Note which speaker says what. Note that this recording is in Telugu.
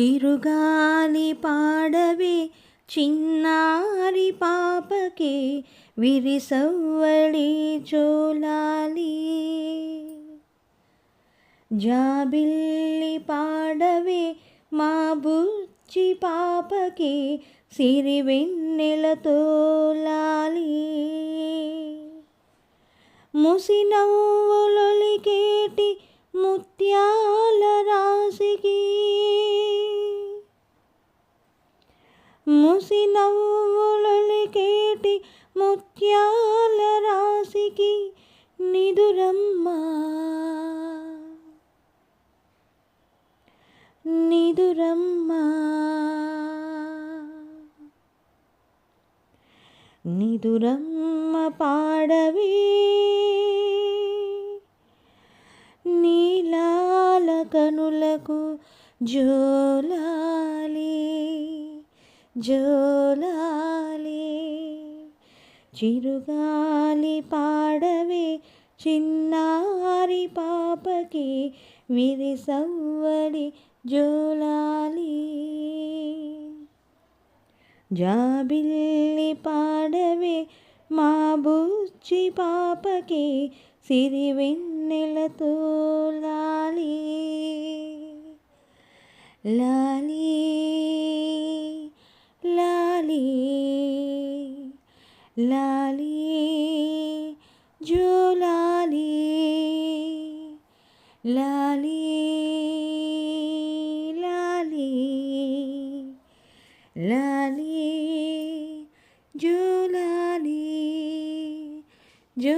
Speaker 1: చిరుగాలి పాడవే చిన్నారి పాపకే విరిసవ్వళి చోలాలి. జాబిల్లి పాడవే మా బుచ్చి పాపకి సిరి వెన్నెలతో లాలి ముసి నవ్వులకేటి ముత్యాల రాశికి నిదురమ్మా. నిదురమ్మా. నిదురమ్మ పాడవే. నీలాల కనులకు జోలాలి. జోలాలి చిరుగాలి పాడవే చిన్నారి పాపకి విరిసవ్వడి జోలాలి. జాబిల్లి పాడవే మా బుచ్చి పాపకి సిరి వెన్నెలతో తోలాలి. లాలి లాలి జోలాలి లాలి లాలి లాలి జోలాలి జో